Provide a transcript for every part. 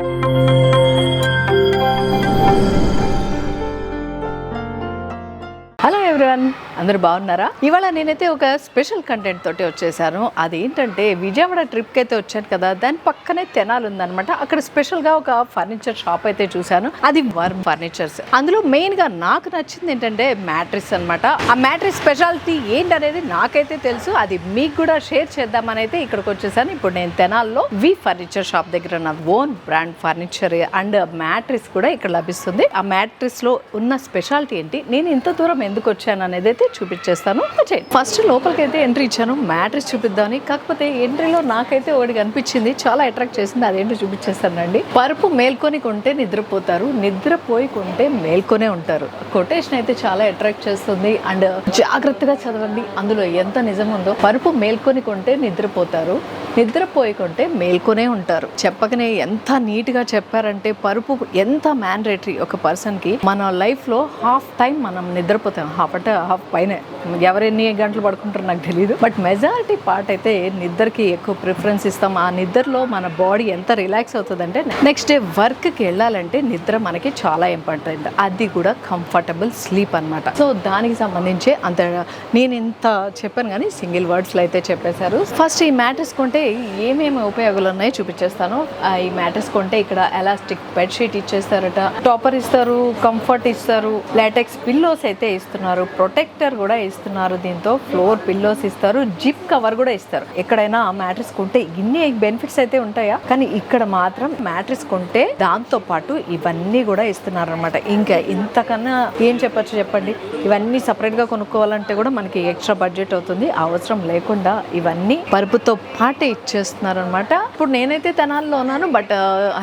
Música అందరూ బాగున్నారా? ఇవాళ నేనైతే ఒక స్పెషల్ కంటెంట్ తోటి వచ్చేసాను. అదేంటంటే విజయవాడ ట్రిప్కి అయితే వచ్చాను కదా దాని పక్కనే తెనాలి ఉందనమాట అక్కడ స్పెషల్గా ఒక ఫర్నిచర్ షాప్ అయితే చూశాను. అది వర్మ్ ఫర్నిచర్స్. అందులో మెయిన్గా నాకు నచ్చింది ఏంటంటే మ్యాట్రిస్ అన్నమాట. ఆ మ్యాట్రిస్ స్పెషాలిటీ ఏంటనేది నాకైతే తెలుసు. అది మీకు కూడా షేర్ చేద్దామని అయితే ఇక్కడికి వచ్చేసాను. ఇప్పుడు నేను తెనాల్లో వి ఫర్నిచర్ షాప్ దగ్గర నా own brand furniture and mattress కూడా ఇక్కడ లభిస్తుంది. ఆ మ్యాట్రిస్లో ఉన్న స్పెషాలిటీ ఏంటి? నేను ఇంత దూరం ఎందుకు వచ్చాను అనేది అయితే చూపించేస్తాను. ఫస్ట్ లోపలికి అయితే ఎంట్రీ ఇచ్చాను. మ్యాట్రిస్ చూపిద్దామని. కాకపోతే ఎంట్రీలో నాకైతే ఒకటి కనిపించింది. చాలా అట్రాక్ట్ చేసింది. అదేంటో చూపించేస్తానండి పరుపు మేల్కొని కొంటే నిద్రపోతారు. నిద్రపోయి కొంటే మేల్కొనే ఉంటారు. కొటేషన్ అయితే చాలా అట్రాక్ట్ చేస్తుంది. అండ్ జాగ్రత్తగా చదవండి. అందులో ఎంత నిజం ఉందో. పరుపు మేల్కొని కొంటే నిద్రపోతారు. నిద్రపోయి కొంటే మేల్కొనే ఉంటారు. చెప్పకనే ఎంత నీట్గా చెప్పారంటే పరుపు ఎంత మ్యాండేటరీ ఒక పర్సన్కి మన లైఫ్లో హాఫ్ టైం మనం నిద్రపోతాం. హాఫ్ అంటే హాఫ్ పైన. ఎవరు ఎన్ని గంటలు పడుకుంటారో నాకు తెలియదు బట్ మెజారిటీ పార్ట్ అయితే నిద్రకి ఎక్కువ ప్రిఫరెన్స్ ఇస్తాం. ఆ నిద్రలో మన బాడీ ఎంత రిలాక్స్ అవుతుందంటే నెక్స్ట్ డే వర్క్కి వెళ్ళాలంటే నిద్ర మనకి చాలా ఇంపార్టెంట్ అది కూడా కంఫర్టబుల్ స్లీప్ అన్నమాట. సో దానికి సంబంధించి అంత నేను ఇంత చెప్పాను కానీ సింగిల్ వర్డ్స్లో అయితే చెప్పేశారు. ఫస్ట్ ఈ మ్యాట్రెస్ కొంటే ఏమేమి ఉపయోగాలు ఉన్నాయో చూపించేస్తాను. ఈ మ్యాట్రెస్ కొంటే ఇక్కడ ఎలాస్టిక్ బెడ్షీట్ ఇచ్చేస్తారట. టాపర్ ఇస్తారు కంఫర్ట్ ఇస్తారు లాటెక్స్ పిల్లోస్ అయితే ఇస్తున్నారు. ప్రొటెక్టర్ కూడా ఇస్తున్నారు. దీంతో ఫ్లోర్ పిల్లోస్ ఇస్తారు. జిప్ కవర్ కూడా ఇస్తారు. ఎక్కడైనా మ్యాట్రిస్ కొంటే ఇన్ని బెనిఫిట్స్ అయితే ఉంటాయా? కానీ ఇక్కడ మాత్రం మ్యాట్రిస్ కొంటే దాంతో పాటు ఇవన్నీ కూడా ఇస్తున్నారు అనమాట ఇంకా ఇంతకన్నా ఏం చెప్పొచ్చు చెప్పండి? ఇవన్నీ సపరేట్గా కొనుక్కోవాలంటే కూడా మనకి ఎక్స్ట్రా బడ్జెట్ అవుతుంది. అవసరం లేకుండా ఇవన్నీ పరుపుతో పాటే ఇచ్చేస్తున్నారు అనమాట ఇప్పుడు నేనైతే తెనాల్లో ఉన్నాను. బట్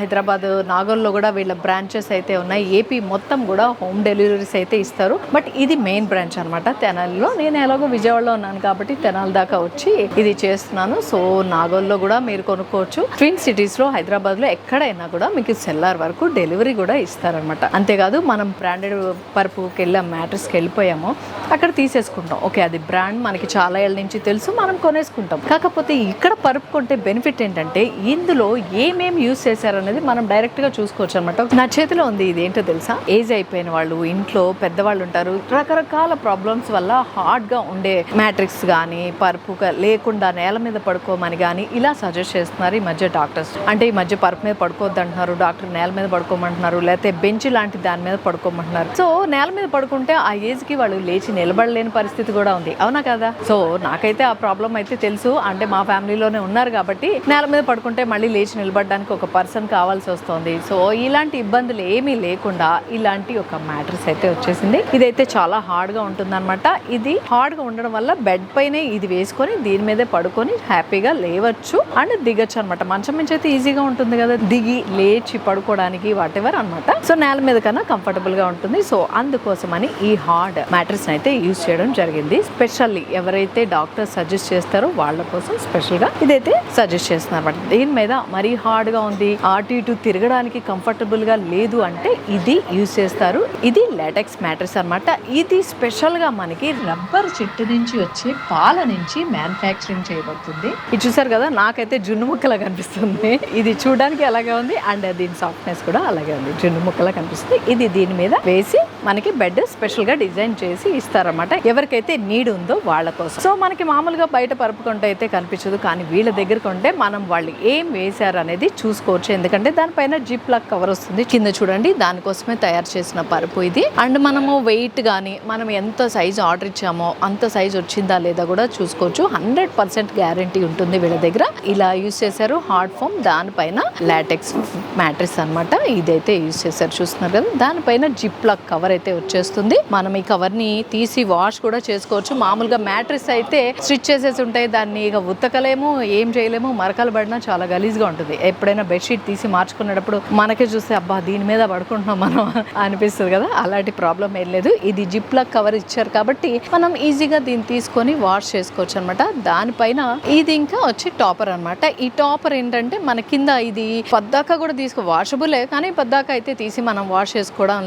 హైదరాబాద్ నాగోల్లో కూడా వీళ్ళ బ్రాంచెస్ అయితే ఉన్నాయి. ఏపీ మొత్తం కూడా హోమ్ డెలివరీస్ అయితే ఇస్తారు. బట్ ఇది మెయిన్ బ్రాంచ్ అనమాట తెనాలిలో. నేను ఎలాగో విజయవాడలో ఉన్నాను కాబట్టి తెనాలి దాకా వచ్చి ఇది చేస్తున్నాను. సో నాగోల్లో కూడా మీరు కొనుక్కోవచ్చు. ట్విన్ సిటీస్లో హైదరాబాద్లో ఎక్కడైనా కూడా మీకు సెల్లార్ వరకు డెలివరీ కూడా ఇస్తారనమాట అంతేకాదు మనం బ్రాండెడ్ పరుపుకి వెళ్ళాం మ్యాట్రిస్కి వెళ్ళిపోయాము అక్కడ తీసేసుకుంటాం. ఓకే అది బ్రాండ్ మనకి చాలా ఏళ్ళ నుంచి తెలుసు మనం కొనేసుకుంటాం. కాకపోతే ఇక్కడ పరుపు కొంటే బెనిఫిట్ ఏంటంటే ఇందులో ఏమేమి యూస్ చేశారనేది మనం డైరెక్ట్గా చూసుకోవచ్చు అనమాట నా చేతిలో ఉంది ఇది ఏంటో తెలుసా? ఏజ్ అయిపోయిన వాళ్ళు ఇంట్లో పెద్దవాళ్ళు ఉంటారు రకరకాల ప్రాబ్లమ్స్ వల్ల హార్డ్గా ఉండే మ్యాట్రిక్స్ కానీ పరుపు లేకుండా నేల మీద పడుకోమని కానీ ఇలా సజెస్ట్ చేస్తున్నారు ఈ మధ్య డాక్టర్స్. అంటే ఈ మధ్య పరుపు మీద పడుకోవద్దు అంటున్నారు డాక్టర్ నేల మీద పడుకోమంటున్నారు లేకపోతే బెంచ్ లాంటి దాని మీద పడుకోమంటున్నారు. సో నేల మీద పడుకుంటే ఆ ఏజ్కి వాళ్ళు లేచి నిలబడలేని పరిస్థితి కూడా ఉంది. అవునా కదా? సో నాకైతే ఆ ప్రాబ్లం అయితే తెలుసు. అంటే మా ఫ్యామిలీలోనే ఉన్నారు కాబట్టి నేల మీద పడుకుంటే మళ్ళీ లేచి నిలబడడానికి ఒక పర్సన్ కావాల్సి వస్తుంది. సో ఇలాంటి ఇబ్బందులు ఏమీ లేకుండా ఇలాంటి ఒక మ్యాటర్స్ అయితే వచ్చేసింది. ఇదైతే చాలా హార్డ్గా గా అనమాట ఇది హార్డ్గా ఉండడం వల్ల బెడ్ పైనే ఇది వేసుకొని దీని మీదే పడుకొని హ్యాపీగా లేవచ్చు. అండ్ దిగచ్చు అనమాట మంచం నుంచి అయితే ఈజీగా ఉంటుంది కదా. దిగి లేచి పడుకోవడానికి వాట్ ఎవర్ అనమాట సో నేల మీద కన్నా కంఫర్టబుల్గా ఉంటుంది. సో అందుకోసమని ఈ హార్డ్ మ్యాట్రస్ అయితే యూజ్ చేయడం జరిగింది. స్పెషల్లీ ఎవరైతే డాక్టర్ సజెస్ట్ చేస్తారో వాళ్ళ కోసం స్పెషల్గా ఇదైతే సజెస్ట్ చేస్తున్నారు అనమాట దీని మీద మరీ హార్డ్గా ఉంది అటు ఇటు తిరగడానికి కంఫర్టబుల్గా లేదు అంటే ఇది యూజ్ చేస్తారు. ఇది లాటెక్స్ మ్యాట్రస్ అన్నమాట. ఇది స్పెషల్గా మనకి రబ్బర్ చెట్టు నుంచి వచ్చే పాల నుంచి మ్యానుఫ్యాక్చరింగ్ చేయబడుతుంది. ఇది చూసారు కదా నాకైతే జున్ను ముక్కలా కనిపిస్తుంది. ఇది చూడడానికి అలాగే ఉంది అండ్ దీని సాఫ్ట్నెస్ కూడా అలాగే ఉంది. జున్ను ముక్కలా కనిపిస్తుంది. ఇది దీని మీద వేసి మనకి బెడ్ స్పెషల్గా డిజైన్ చేసి ఇస్తారన్నమాట. ఎవరికైతే నీడ్ ఉందో వాళ్ళ కోసం. సో మనకి మామూలుగా బయట పరుపుకుంటే అయితే కనిపించదు కానీ వీళ్ళ దగ్గర కొంటే మనం వాళ్ళు ఏం వేశారు అనేది చూసుకోవచ్చు. ఎందుకంటే దానిపైన జిప్ లాక్ కవర్ వస్తుంది. కింద చూడండి దానికోసమే తయారు చేసిన పరుపు ఇది. అండ్ మనము వెయిట్ కానీ మనం ఎంత సైజ్ ఆర్డర్ ఇచ్చామో అంత సైజు వచ్చిందా లేదా కూడా చూసుకోవచ్చు. హండ్రెడ్ పర్సెంట్ గ్యారంటీ ఉంటుంది వీళ్ళ దగ్గర. ఇలా యూస్ చేశారు హార్డ్ ఫోమ్ దానిపైన లాటెక్స్ మ్యాట్రిస్ అన్నమాట. ఇదైతే యూస్ చేశారు చూస్తున్నారు కదా. దానిపైన జిప్ లాక్ కవర్ అయితే వచ్చేస్తుంది. మనం ఈ కవర్ని తీసి వాష్ కూడా చేసుకోవచ్చు. మామూలుగా మ్యాట్రిస్ అయితే స్టిచ్ చేసేసి ఉంటాయి. దాన్ని ఇక ఉతకలేము ఏం చేయలేము మరకలు పడినా చాలా గలీజ్గా ఉంటుంది. ఎప్పుడైనా బెడ్షీట్ తీసి మార్చుకునేటప్పుడు మనకే చూస్తే అబ్బా దీని మీద పడుకుంటున్నాం మనం అనిపిస్తుంది కదా. అలాంటి ప్రాబ్లం ఏం లేదు. ఇది జిప్ లాక్ కవర్ ఇచ్చారు కాబట్టి మనం ఈజీగా దీన్ని తీసుకొని వాష్ చేసుకోవచ్చు అనమాట దానిపైన ఇది ఇంకా వచ్చి టాపర్ అన్నమాట. ఈ టాపర్ ఏంటంటే మన కింద ఇది పద్దాక కూడా తీసుకో వాషబులే కానీ పద్దాక అయితే తీసి మనం వాష్ చేసుకోవడం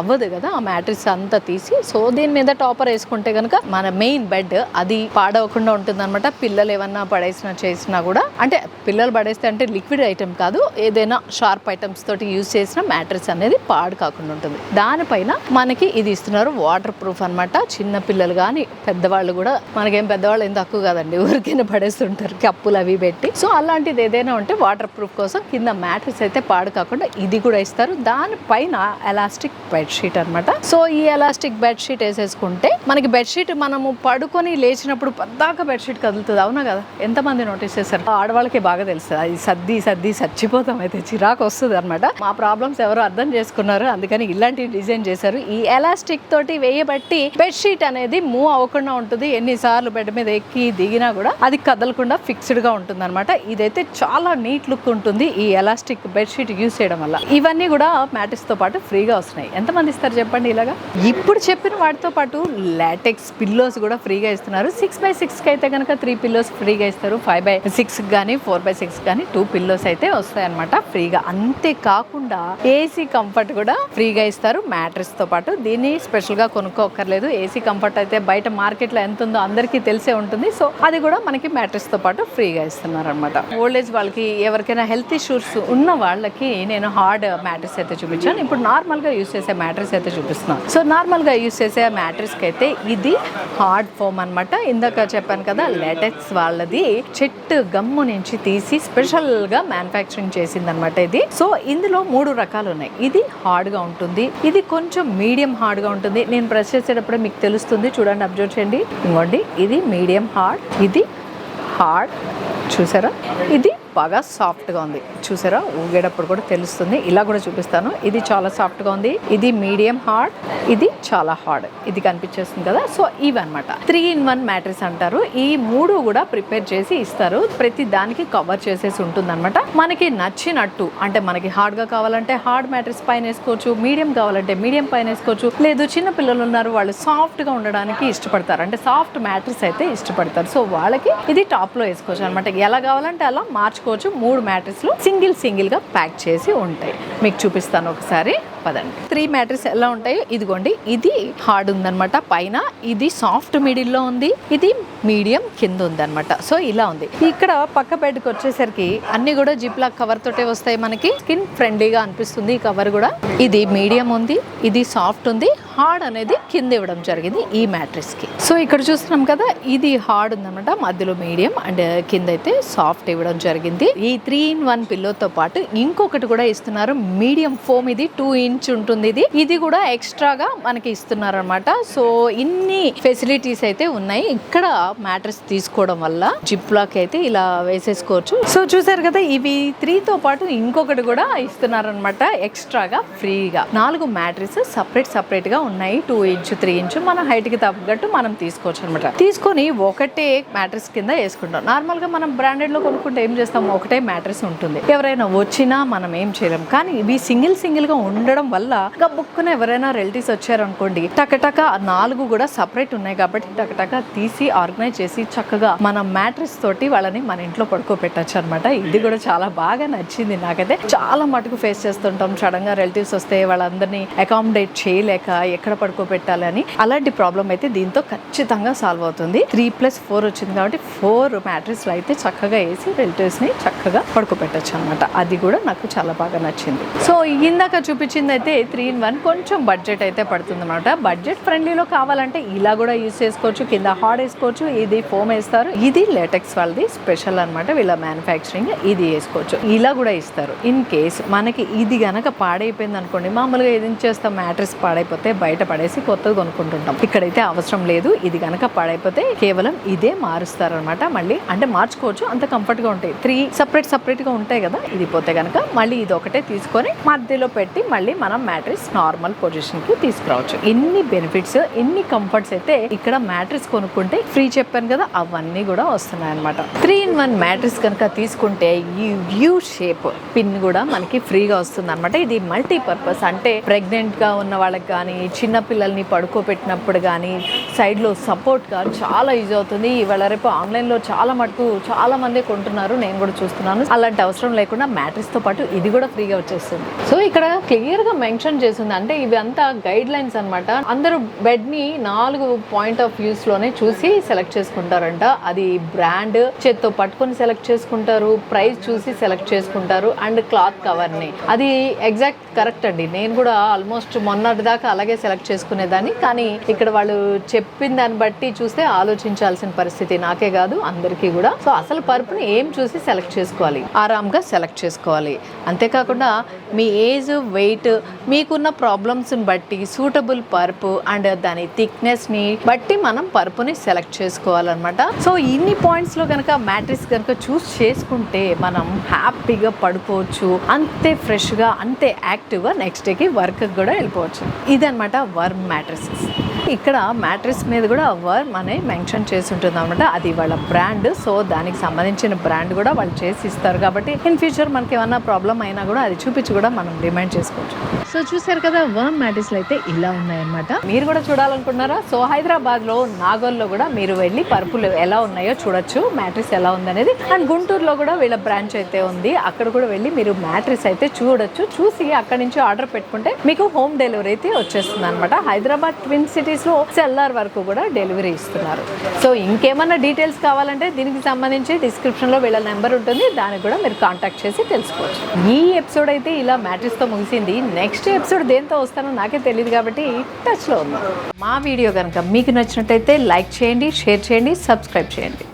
అవ్వదు కదా. ఆ మ్యాట్రిక్స్ అంతా తీసి సో దీని మీద టాపర్ వేసుకుంటే కనుక మన మెయిన్ బెడ్ అది పాడవకుండా ఉంటుంది అనమాట పిల్లలు ఏమన్నా పడేసినా చేసినా కూడా. అంటే పిల్లలు పడేస్తే అంటే లిక్విడ్ ఐటమ్ కాదు ఏదైనా షార్ప్ ఐటమ్స్ తోటి యూజ్ చేసిన మ్యాట్రిక్స్ అనేది పాడు కాకుండా ఉంటుంది. దానిపైన మనకి ఇది ఇస్తున్నారు వాటర్ ప్రూఫ్ అన్నమాట. చిన్న పిల్లలు కానీ పెద్దవాళ్ళు కూడా మనకేం పెద్దవాళ్ళు ఏం తక్కువ కాదండి ఊరికైనా పడేస్తుంటారు కప్పులు అవి పెట్టి. సో అలాంటిది ఏదైనా ఉంటే వాటర్ ప్రూఫ్ కోసం కింద మ్యాట్రిక్స్ అయితే పాడు కాకుండా ఇది కూడా ఇస్తారు. దానిపైన ఎలాస్టిక్ బెడ్షీట్ అన్నమాట. సో ఈ ఎలాస్టిక్ బెడ్షీట్ వేసేసుకుంటే మనకి బెడ్షీట్ మనము పడుకొని లేచినప్పుడు పద్దాక బెడ్షీట్ కదులుతుంది. అవునా కదా? ఎంతమంది నోటీస్ చేశారు? ఆడవాళ్ళకి బాగా తెలుస్తుంది అది సర్ది సర్ది చచ్చిపోతాం అయితే చిరాకు వస్తుంది అనమాట మా ప్రాబ్లమ్స్ ఎవరు అర్థం చేసుకున్నారు? అందుకని ఇలాంటి డిజైన్ చేశారు. ఈ ఎలాస్టిక్ తోటి వేయబట్టి బెడ్ బెడ్షీట్ అనేది మూవ్ అవ్వకుండా ఉంటుంది. ఎన్నిసార్లు బెడ్ మీద ఎక్కి దిగినా కూడా అది కదలకుండా ఫిక్స్డ్గా ఉంటుంది అనమాట ఇదైతే చాలా నీట్ లుక్ ఉంటుంది ఈ ఎలాస్టిక్ బెడ్షీట్ యూస్ చేయడం వల్ల. ఇవన్నీ కూడా మ్యాట్రిక్స్తో పాటు ఫ్రీగా వస్తున్నాయి. ఎంతమంది ఇస్తారు చెప్పండి ఇలాగా? ఇప్పుడు చెప్పిన వాటితో పాటు లాటెక్స్ పిల్లోస్ కూడా ఫ్రీగా ఇస్తున్నారు. సిక్స్ బై సిక్స్కి అయితే కనుక త్రీ పిల్లోస్ ఫ్రీగా ఇస్తారు. ఫైవ్ బై సిక్స్ కానీ ఫోర్ బై సిక్స్ కానీ టూ పిల్లోస్ అయితే వస్తాయన్నమాట ఫ్రీగా. అంతేకాకుండా ఏసీ కంఫర్ట్ కూడా ఫ్రీగా ఇస్తారు. మ్యాట్రెస్తో పాటు దీన్ని స్పెషల్గా కొనుక్కోక్కర్లేదు. ఏసీ కంఫర్ట్ అయితే బయట మార్కెట్లో ఎంత ఉందో అందరికీ తెలిసే ఉంటుంది. సో అది కూడా మనకి మ్యాట్రెస్తో పాటు ఫ్రీగా ఇస్తున్నారు అనమాట ఓల్డ్ ఏజ్ వాళ్ళకి ఎవరికైనా హెల్త్ ఇష్యూస్ ఉన్న వాళ్ళకి నేను హార్డ్ మ్యాట్రెస్ అయితే చూపించాను. ఇప్పుడు నార్మల్గా యూస్ చేసే మ్యాట్రెస్ అయితే చూపిస్తున్నాను సో నార్మల్గా యూస్ చేసే మ్యాట్రెస్కి అయితే ఇది హార్డ్ ఫోమ్ అన్నమాట. ఇందాక చెప్పాను కదా లెటెక్స్ వాళ్ళది చెట్టు గమ్ము నుంచి తీసి స్పెషల్గా మ్యానుఫ్యాక్చరింగ్ చేసింది అనమాట ఇది. సో ఇందులో మూడు రకాలు ఉన్నాయి. ఇది హార్డ్గా ఉంటుంది. ఇది కొంచెం మీడియం హార్డ్గా ఉంటుంది. నేను ప్రెస్ చేసేటప్పుడు మీకు తెలుస్తుంది. చూడండి అబ్జర్వ్ చేయండి. ఇంకోండి ఇది మీడియం హార్డ్ ఇది హార్డ్ చూసారా? ఇది బాగా సాఫ్ట్గా ఉంది. చూసారా? ఊగేటప్పుడు కూడా తెలుస్తుంది. ఇలా కూడా చూపిస్తాను. ఇది చాలా సాఫ్ట్గా ఉంది. ఇది మీడియం హార్డ్. ఇది చాలా హార్డ్. ఇది కనిపించేస్తుంది కదా? సో ఇవి అనమాట త్రీ ఇన్ వన్ మ్యాట్రిస్ అంటారు. ఈ మూడు కూడా ప్రిపేర్ చేసి ఇస్తారు. ప్రతి దానికి కవర్ చేసేసి ఉంటుంది మనకి నచ్చినట్టు అంటే మనకి హార్డ్గా కావాలంటే హార్డ్ మ్యాట్రిస్ పైన వేసుకోవచ్చు మీడియం కావాలంటే మీడియం పైన వేసుకోవచ్చు లేదు చిన్న పిల్లలు ఉన్నారు వాళ్ళు సాఫ్ట్గా ఉండడానికి ఇష్టపడతారు. అంటే సాఫ్ట్ మ్యాట్రిస్ అయితే ఇష్టపడతారు. సో వాళ్ళకి ఇది టాప్లో వేసుకోవచ్చు అనమాట ఎలా కావాలంటే అలా మార్చుకోవచ్చు మూడు మ్యాట్రిస్లు సింగిల్ సింగిల్గా ప్యాక్ చేసి ఉంటాయి. మీకు చూపిస్తాను ఒకసారి. పదండి. త్రీ మ్యాట్రిస్ ఎలా ఉంటాయో ఇదిగోండి. ఇది హార్డ్ ఉందన్నమాట. పైన ఇది సాఫ్ట్ మిడిల్లో ఉంది. ఇది మీడియం కింద ఉందనమాట సో ఇలా ఉంది. ఇక్కడ పక్క బెడ్కి వచ్చేసరికి అన్ని కూడా జిప్లా కవర్ తోటే వస్తాయి మనకి. స్కిన్ ఫ్రెండ్లీగా అనిపిస్తుంది ఈ కవర్ కూడా. ఇది మీడియం ఉంది. ఇది సాఫ్ట్ ఉంది. హార్డ్ అనేది కింద ఇవ్వడం జరిగింది ఈ మ్యాట్రిస్కి. సో ఇక్కడ చూస్తున్నాం కదా ఇది హార్డ్ ఉందన్నమాట మధ్యలో మీడియం అండ్ కింద అయితే సాఫ్ట్ ఇవ్వడం జరిగింది. ఈ త్రీ ఇన్ వన్ పిల్లోతో పాటు ఇంకొకటి కూడా ఇస్తున్నారు మీడియం ఫోమ్ ఇది టూ ఇంచ్ ఉంటుంది ఇది. ఇది కూడా ఎక్స్ట్రాగా మనకి ఇస్తున్నారు అనమాట సో ఇన్ని ఫెసిలిటీస్ అయితే ఉన్నాయి. ఇక్కడ మ్యాట్రెస్ తీసుకోవడం వల్ల జిప్ లాక్ అయితే ఇలా వేసేసుకోవచ్చు. సో చూసారు కదా ఇవి త్రీ తో పాటు ఇంకొకటి కూడా ఇస్తున్నారనమాట ఎక్స్ట్రాగా ఫ్రీగా. నాలుగు మ్యాట్రెస్ సపరేట్ సపరేట్గా ఉన్నాయి. టూ ఇంచ్ త్రీ ఇంచ్ మన హైట్కి తగ్గట్టు మనం తీసుకోవచ్చు అనమాట తీసుకొని ఒకటే మ్యాట్రెస్ కింద వేసుకుంటాం. నార్మల్గా మనం బ్రాండెడ్లో కొనుక్కుంటే ఏం చేస్తాం? ఒకటే మ్యాట్రెస్ ఉంటుంది. ఎవరైనా వచ్చినా మనం ఏం చేయలేం. కానీ ఇవి సింగిల్ సింగిల్గా ఉండడం వల్ల గబుక్కున ఎవరైనా రిలేటివ్స్ వచ్చారనుకోండి టకటక నాలుగు కూడా సపరేట్ ఉన్నాయి కాబట్టి టకటక తీసి ఆర్గనైజ్ చేసి చక్కగా మన మ్యాట్రెస్ తోటి వాళ్ళని మన ఇంట్లో పడుకోబెట్టచ్చు అనమాట ఇది కూడా చాలా బాగా నచ్చింది నాకైతే. చాలా మటుకు ఫేస్ చేస్తుంటాం. సడన్గా రిలేటివ్స్ వస్తే వాళ్ళందరినీ అకామిడేట్ చేయలేక ఎక్కడ పడుకోబెట్టాలి అలాంటి ప్రాబ్లం అయితే దీంతో ఖచ్చితంగా సాల్వ్ అవుతుంది. త్రీ ప్లస్ ఫోర్ వచ్చింది కాబట్టి ఫోర్ మ్యాట్రిక్స్ అయితే చక్కగా వేసి రిలేటివ్స్ని చక్కగా పడుకోబెట్టచ్చు అనమాట అది కూడా నాకు చాలా బాగా నచ్చింది. సో ఇందాక చూపించింది అయితే త్రీ ఇన్ వన్ కొంచెం బడ్జెట్ అయితే పడుతుంది అనమాట బడ్జెట్ ఫ్రెండ్లీలో కావాలంటే ఇలా కూడా యూస్ చేసుకోవచ్చు. కింద హార్డ్ వేసుకోవచ్చు. ఇది ఫోమ్ వేస్తారు. ఇది లేటెక్స్ వాళ్ళది స్పెషల్ అన్నమాట. వీళ్ళ మ్యానుఫ్యాక్చరింగ్ ఇది వేసుకోవచ్చు. ఇలా కూడా ఇస్తారు. ఇన్ కేస్ మనకి ఇది గనక పాడైపోయింది అనుకోండి మామూలుగా ఏది చేస్తాం మ్యాట్రెస్ పాడైపోతే బయట పడేసి కొత్తది కొనుక్కుంటుంటాం. ఇక్కడైతే అవసరం లేదు. ఇది గనక పడైపోతే కేవలం ఇదే మారుస్తారనమాట మళ్ళీ అంటే మార్చుకోవచ్చు అంత కంఫర్ట్గా ఉంటాయి. త్రీ సపరేట్ సపరేట్గా ఉంటాయి కదా ఇది పోతే గనక మళ్ళీ ఇది ఒకటే తీసుకొని మధ్యలో పెట్టి మళ్ళీ మనం మ్యాట్రిక్స్ నార్మల్ పొజిషన్కి తీసుకురావచ్చు. ఎన్ని బెనిఫిట్స్ ఎన్ని కంఫర్ట్స్ అయితే ఇక్కడ మ్యాట్రిక్స్ కొనుక్కుంటే ఫ్రీ చెప్పాను కదా అవన్నీ కూడా వస్తున్నాయి అనమాట త్రీ ఇన్ వన్ మ్యాట్రిక్స్ కనుక తీసుకుంటే ఈ యూ షేప్ పిన్ కూడా మనకి ఫ్రీగా వస్తుంది అనమాట ఇది మల్టీ పర్పస్ అంటే ప్రెగ్నెంట్గా ఉన్న వాళ్ళకి కానీ చిన్న పిల్లల్ని పడుకోబెట్టినప్పుడు కానీ సైడ్ సైడ్లో సపోర్ట్గా చాలా యూజ్ అవుతుంది. ఇవాళ రేపు ఆన్లైన్లో చాలా మటుకు చాలా మంది కొంటున్నారు. నేను కూడా చూస్తున్నాను. అలాంటి అవసరం లేకుండా మ్యాట్రిక్స్తో పాటు ఇది కూడా ఫ్రీగా వచ్చేస్తుంది. సో ఇక్కడ క్లియర్గా మెన్షన్ చేసింది అంటే ఇవి అంతా గైడ్ లైన్స్ అనమాట అందరూ బెడ్ని నాలుగు పాయింట్ ఆఫ్ వ్యూస్లోనే చూసి సెలెక్ట్ చేసుకుంటారంట. అది బ్రాండ్ చేత్తో పట్టుకొని సెలెక్ట్ చేసుకుంటారు. ప్రైస్ చూసి సెలెక్ట్ చేసుకుంటారు. అండ్ క్లాత్ కవర్ని అది ఎగ్జాక్ట్ కరెక్ట్ అండి. నేను కూడా ఆల్మోస్ట్ మొన్నటిదాకా అలాగే సెలెక్ట్ చేసుకునేదాన్ని. కానీ ఇక్కడ వాళ్ళు చెప్పిన దాన్ని బట్టి చూస్తే ఆలోచించాల్సిన పరిస్థితి నాకే కాదు అందరికీ కూడా. సో అసలు పరుపుని ఏం చూసి సెలెక్ట్ చేసుకోవాలి? ఆరామ్గా సెలెక్ట్ చేసుకోవాలి. అంతేకాకుండా మీ ఏజ్ వెయిట్ మీకున్న ప్రాబ్లమ్స్ని బట్టి సూటబుల్ పరుపు అండ్ దాని థిక్నెస్ని బట్టి మనం పరుపుని సెలెక్ట్ చేసుకోవాలన్నమాట. సో ఇన్ని పాయింట్స్లో కనుక మ్యాట్రిక్స్ కనుక చూస్ చేసుకుంటే మనం హ్యాపీగా పడుకోవచ్చు. అంతే ఫ్రెష్గా అంతే యాక్టివ్గా నెక్స్ట్ డేకి వర్క్ కూడా వెళ్ళిపోవచ్చు. ఇదనమాట వర్మ్ మ్యాట్రిసెస్. ఇక్కడ మ్యాట్రిక్స్ మీద కూడా వర్మ్ అనే మెన్షన్ చేసి ఉంటుంది అనమాట అది వాళ్ళ బ్రాండ్. సో దానికి సంబంధించిన బ్రాండ్ కూడా వాళ్ళు చేసి ఇస్తారు కాబట్టి ఇన్ ఫ్యూచర్ మనకి ఏమన్నా ప్రాబ్లం అయినా కూడా అది చూపించి కూడా మనం డిమాండ్ చేసుకోవచ్చు. సో చూసారు కదా వర్మ్ మ్యాట్రిక్స్లు అయితే ఇలా ఉన్నాయన్నమాట. మీరు కూడా చూడాలనుకుంటున్నారా? సో హైదరాబాద్లో నాగోల్లో కూడా మీరు వెళ్ళి పరుపులు ఎలా ఉన్నాయో చూడొచ్చు. మ్యాట్రిక్స్ ఎలా ఉందనేది. అండ్ గుంటూరులో కూడా వీళ్ళ బ్రాంచ్ అయితే ఉంది. అక్కడ కూడా వెళ్ళి మీరు మ్యాట్రిక్స్ అయితే చూడొచ్చు. చూసి అక్కడ నుంచి ఆర్డర్ పెట్టుకుంటే మీకు హోమ్ డెలివరీ అయితే వచ్చేస్తుంది అనమాట హైదరాబాద్ ట్విన్ సిటీస్ లో సెల్లార్ వరకు కూడా డెలివరీ ఇస్తున్నారు. సో ఇంకేమన్నా డీటెయిల్స్ కావాలంటే దీనికి సంబంధించి డిస్క్రిప్షన్లో వీళ్ళ నెంబర్ ఉంటుంది. దానికి కూడా మీరు కాంటాక్ట్ చేసి తెలుసుకోవచ్చు. ఈ ఎపిసోడ్ అయితే ఇలా మ్యాట్రిస్తో ముగిసింది. నెక్స్ట్ ఎపిసోడ్ దేంతో వస్తానో నాకే తెలియదు కాబట్టి టచ్లో ఉన్నాం. మా వీడియో కనుక మీకు నచ్చినట్టయితే లైక్ చేయండి షేర్ చేయండి సబ్స్క్రైబ్ చేయండి.